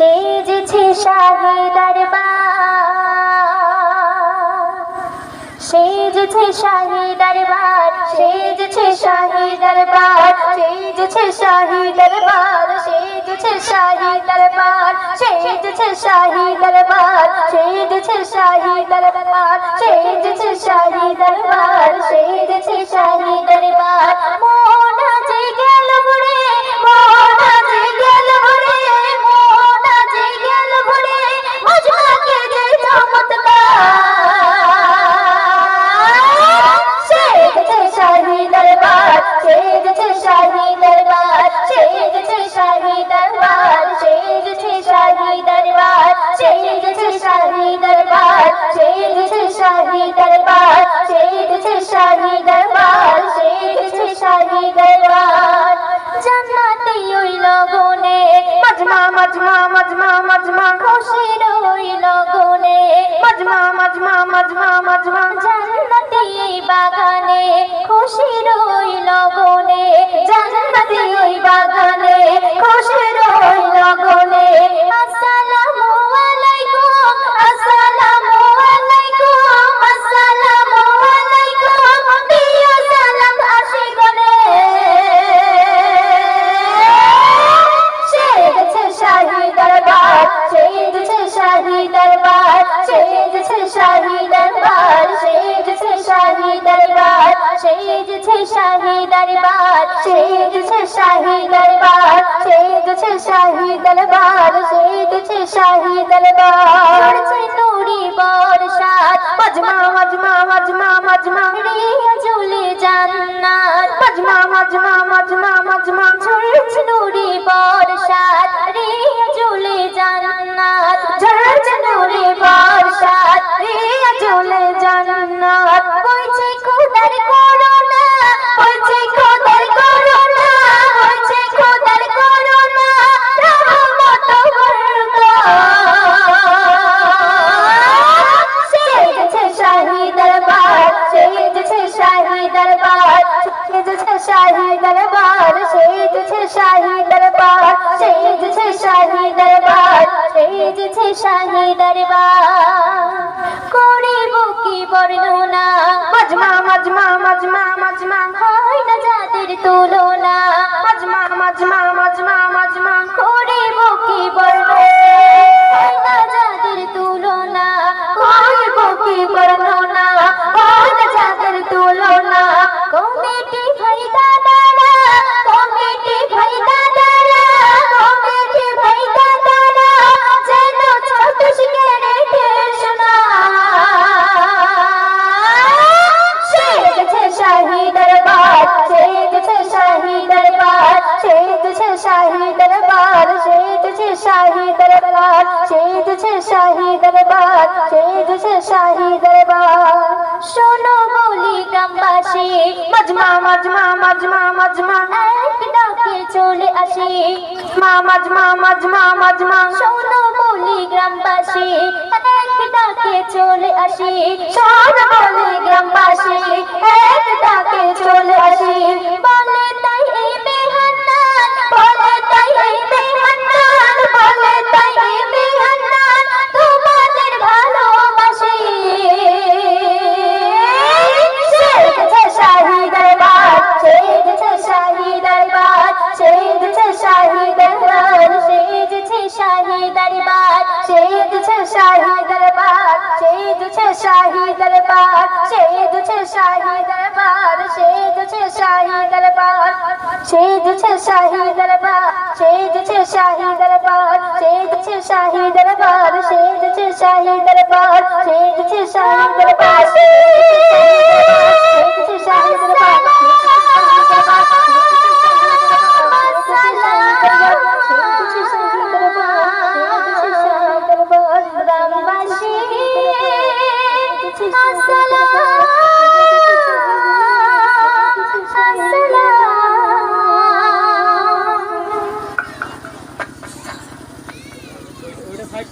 সেজেছে শাহী দরবার সেজেছে শাহী দরবার সেজেছে শাহী দরবার সেজেছে শাহী দরবার সেজেছে শাহী দরবার সেজেছে শাহী দরবার সেজেছে শাহী দরবার সেজেছে শাহী দরবার সেজেছে শাহী দরবার সেজেছে শাহী দরবার সেজেছে শাহী দরবার সেজেছে শাহী দরবার সেজেছে শাহী দরবার সেজেছে শাহী দরবার সেজেছে শাহী দরবার সেজেছে শাহী দরবার। জান্নাতে ওই লগনে, মজমা মজমা মজমা মজমা খুশির ওই লগনে, মজমা মজমা মজমা শাহী দরবার, সেজেছে শাহী দরবার, সেজেছে শাহী দরবার, সেজেছে শাহী দরবার, সেজেছে শাহী দরবার, সেজেছে শাহী দরবার, সেজেছে শাহী দরবার। নুরি বর্ষাত, মজমা মজমা মজমা মজমা রিয়া ঝুলে জান্নাত। মজমা মজমা মজমা মজমা শাহী দরবার সেজেছে শাহী দরবার সেজেছে শাহী দরবার সেজেছে শাহী দরবার। করিব কি বর্ণনা? মজমা মজমা মজমা মজমা হয় না যাদের তুলনা। মজমা মজমা শাহী দরবার সেজেছে শাহী দরবার সেজেছে শাহী দরবার শোনো বলি গ্রামবাসী, মজমা মজমা মজমা মজমা, এক ডাকে চলে আসি। মা মজমা মজমা মজমা, শোনো বলি গ্রামবাসী, এক ডাকে চলে আসি। শোনো বলি গ্রামবাসী, এক ডাকে চলে আসি। শাহী দরবার সেদ ছে শাহী দরবার সেদ ছে শাহী দরবার সেদ ছে শাহী দরবার সেদ ছে শাহী দরবার সেদ ছে শাহী দরবার সেদ ছে শাহী দরবার সেদ ছে শাহী দরবার